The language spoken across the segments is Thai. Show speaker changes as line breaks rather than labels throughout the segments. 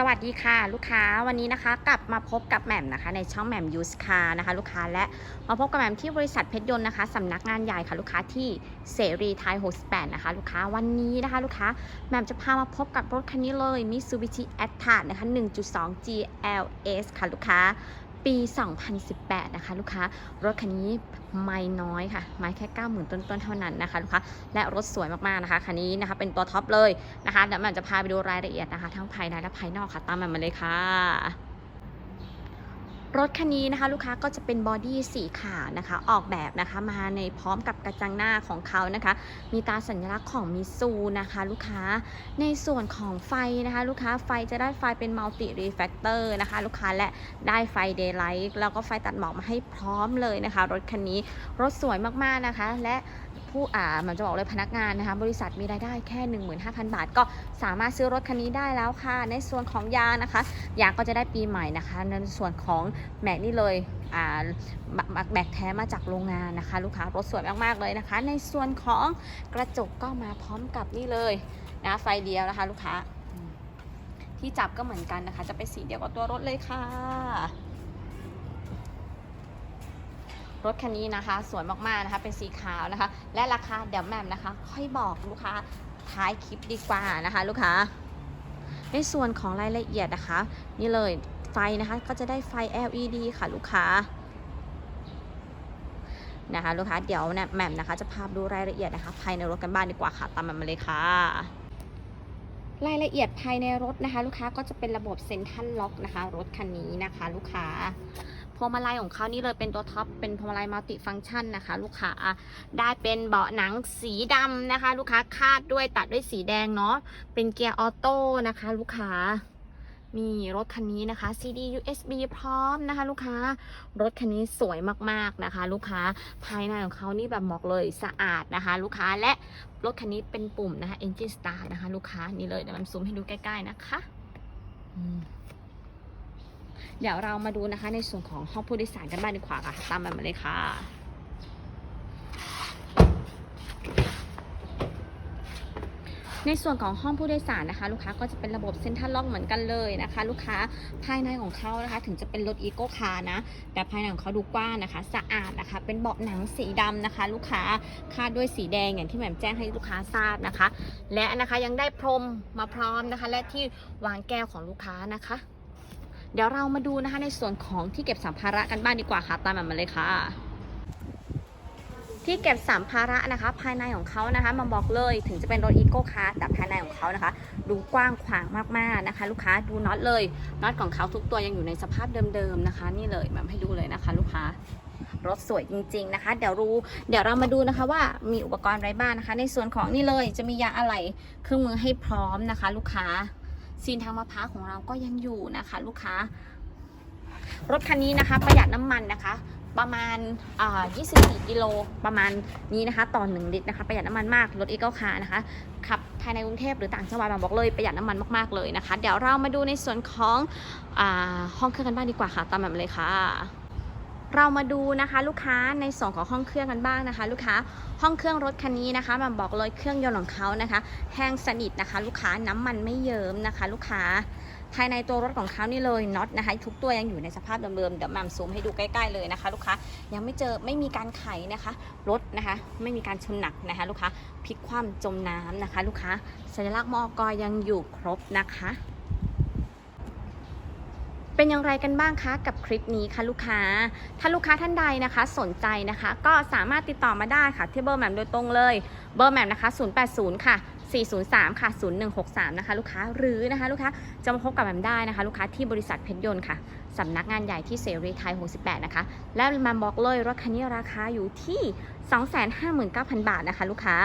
สวัสดีค่ะ ลูกค้าวันนี้นะคะ กลับมาพบกับแหม่มนะคะ ในช่องแหม่มยูสคานะคะ ลูกค้าและมาพบกับแหม่มที่บริษัทเพชรยนต์นะคะสำนักงานใหญ่ค่ะ ลูกค้าที่เสรีไทย68นะคะ ลูกค้าวันนี้นะคะ ลูกค้าแหม่มจะพามาพบกับรถคันนี้เลย Mitsubishi a t t a นะคะ 1.2 GLS ค่ะ ลูกค้า ปี 2018 นะคะ ลูกค้ารถคันนี้ไม่น้อยค่ะ ไม่แค่ 90,000 ต้นๆ เท่านั้นนะคะลูกค้าและรถสวยมากๆนะคะคันนี้นะคะเป็นตัวท็อปเลยนะคะเดี๋ยวมันจะพาไปดูรายละเอียดนะคะ ทั้งภายในและภายนอกค่ะ ตามแหม่มมาเลยค่ะ รถคันนี้นะคะลูกค้าก็จะเป็นบอดี้สีขาวนะคะ ออกแบบนะคะมาในพร้อมกับกระจังหน้าของเขานะคะ มีตาสัญลักษณ์ของมิซูนะคะ ลูกค้าในส่วนของไฟนะคะ ลูกค้าไฟจะได้ไฟเป็นมัลติรีแฟกเตอร์นะคะ ลูกค้าและได้ไฟเดย์ไลท์แล้วก็ไฟตัดหมอกมาให้พร้อมเลยนะคะ รถคันนี้รถสวยมากๆนะคะ และ ผู้อ่ามันจะบอกเลยพนักงานนะคะ บริษัทมีรายได้แค่ 15,000 บาท ก็สามารถซื้อรถคันนี้ได้แล้วค่ะ ในส่วนของยางนะคะยางก็จะได้ปีใหม่นะคะ ในส่วนของแม็กนี่เลยอ่าแบกแท้มาจากโรงงานนะคะ ลูกค้ารถสวยมากๆเลยนะคะ ในส่วนของกระจกก็มาพร้อมกับนี่เลยนะไฟเดียวนะคะ ลูกค้าที่จับก็เหมือนกันนะคะ จะเป็นสีเดียวกับตัวรถเลยค่ะ รถคันนี้นะคะ สวยมากๆนะคะเป็นสีขาวนะคะ และราคาเดี๋ยวแม่มนะคะ ค่อยบอกลูกค้าท้ายคลิปดีกว่านะคะ ลูกค้า ในส่วนของรายละเอียดนะคะ นี่เลยไฟนะคะก็จะได้ไฟ LED ค่ะลูกค้านะคะลูกค้าเดี๋ยวแหม่มนะคะ จะพาดูรายละเอียดนะคะ ภายในรถกันบ้างดีกว่าค่ะ ตามแหม่มมาเลยค่ะ รายละเอียดภายในรถนะคะ ลูกค้าก็จะเป็นระบบเซ็นทรัลล็อกนะคะ รถคันนี้นะคะ ลูกค้า พวงมาลัยของเขานี่เลยเป็นตัวท็อปเป็นพวงมาลัยมัลติฟังก์ชันนะคะ ลูกค้าได้เป็นเบาะหนังสีดำนะคะ ลูกค้าคาดด้วยตัดด้วยสีแดงเนาะเป็นเกียร์ออโต้นะคะ ลูกค้ามีรถคันนี้นะคะ CD USB พร้อมนะคะ ลูกค้า รถคันนี้สวยมากๆนะคะ ลูกค้า ภายในของเขานี่แบบบอกเลยสะอาดนะคะ ลูกค้า และรถคันนี้เป็นปุ่มนะคะ Engine Start นะคะ ลูกค้า นี่เลยเดี๋ยวมันซูมให้ดูใกล้ ๆ นะคะอืม เดี๋ยวเรามาดูนะคะในส่วนของห้องผู้โดยสารกันบ้างดีกว่าค่ะ ตามมาเลยค่ะในส่วนของห้องผู้โดยสารนะคะ ลูกค้าก็จะเป็นระบบเซ็นทรัลล็อกเหมือนกันเลยนะคะ ลูกค้าภายในของเขานะคะ ถึงจะเป็นรถอีโก้คาร์นะ แต่ภายในของเขาดูกว้างนะคะ สะอาดนะคะ เป็นเบาะหนังสีดำนะคะ ลูกค้าคาดด้วยสีแดงอย่างที่แหม่มแจ้งให้ลูกค้าทราบนะคะ และนะคะยังได้พรมมาพร้อมนะคะ และที่วางแก้วของลูกค้านะคะ เดี๋ยวเรามาดูนะคะในส่วนของที่เก็บสัมภาระกันบ้างดีกว่าค่ะ ตามมาเลยค่ะ ที่เก็บสัมภาระนะคะ ภายในของเขานะคะมาบอกเลยถึงจะเป็นรถอีโก้คาร์แต่ภายในของเขานะคะ ดูกว้างขวางมากๆนะคะ ลูกค้าดูน็อตเลยน็อตของเขาทุกตัวยังอยู่ในสภาพเดิมๆนะคะ นี่เลยแบบให้ดูเลยนะคะ ลูกค้ารถสวยจริง ๆ นะคะ เดี๋ยวรู้ เดี๋ยวเรามาดูนะคะว่ามีอุปกรณ์อะไรบ้างนะคะ ในส่วนของนี่เลยจะมียางอะไหล่เครื่องมือให้พร้อมนะคะ ลูกค้า ซีนทางมะพร้าวของเราก็ยังอยู่นะคะ ลูกค้า รถคันนี้นะคะ ประหยัดน้ำมันนะคะ ประมาณ24กิโลประมาณนี้นะคะ ต่อ1ลิตรนะคะ ประหยัดน้ำมันมากรถอีเก้คานะคะ ขับภายในกรุงเทพหรือต่างจังหวัดมาบอกเลยประหยัดน้ำมันมากๆเลยนะคะ เดี๋ยวเรามาดูในส่วนของอห้องเครื่องกันบ้างดีกว่าค่ะ ตามแบบเลยค่ะ เรามาดูนะคะลูกค้าในส่วนของห้องเครื่องกันบ้างนะคะ ลูกค้าห้องเครื่องรถคันนี้นะคะมันบอกเลยเครื่องยนต์ของเขานะคะ แห้งสนิทนะคะ ลูกค้าน้ำมันไม่เยิ้มนะคะ ลูกค้าภายในตัวรถของเขานี่เลยน็อตนะคะ ทุกตัวยังอยู่ในสภาพเดิมๆเดี๋ยวแหมมซูมให้ดูใกล้ๆเลยนะคะ ลูกค้ายังไม่เจอไม่มีการไขนะคะรถนะคะ ไม่มีการชนหนักนะคะ ลูกค้าพลิกคว่ำจมน้ำนะคะ ลูกค้าสัญลักษณ์มอกยังอยู่ครบนะคะ เป็นอย่างไรกันบ้างคะกับคลิปนี้คะลูกค้า ถ้าลูกค้าท่านใดนะคะสนใจนะคะ ก็สามารถติดต่อมาได้ค่ะที่เบอร์แหม่มโดยตรงเลยเบอร์แหม่มนะคะ080 ค่ะ 403 ค่ะ 0163 นะคะ ลูกค้าหรือนะคะ ลูกค้าจะมาพบกับแหม่มได้นะคะ ลูกค้าที่บริษัทเพชรยนต์ค่ะสำนักงานใหญ่ที่เสรีไทย 68 นะคะ และแหมาบอกเลยรถคันนี้ราคาอยู่ที่ 259,000 บาทนะคะ ลูกค้า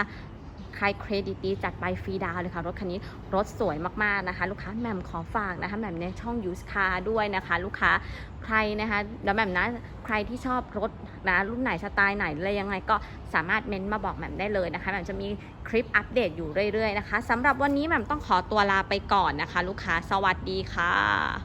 ใครเครดิตดีจัดไปฟรีดาวเลยค่ะ รถคันนี้รถสวยมากๆนะคะ ลูกค้าแหม่มขอฝากนะคะแหม่มในช่องยูสคาด้วยนะคะ ลูกค้าใครนะคะเดี๋ยวแหม่มนะใครที่ชอบรถนะรุ่นไหนสไตล์ไหนอะไรยังไงก็สามารถเม้นต์มาบอกแหม่มได้เลยนะคะแหม่มจะมีคลิปอัปเดตอยู่เรื่อยๆนะคะสำหรับวันนี้แหม่มต้องขอตัวลาไปก่อนนะคะ ลูกค้าสวัสดีค่ะ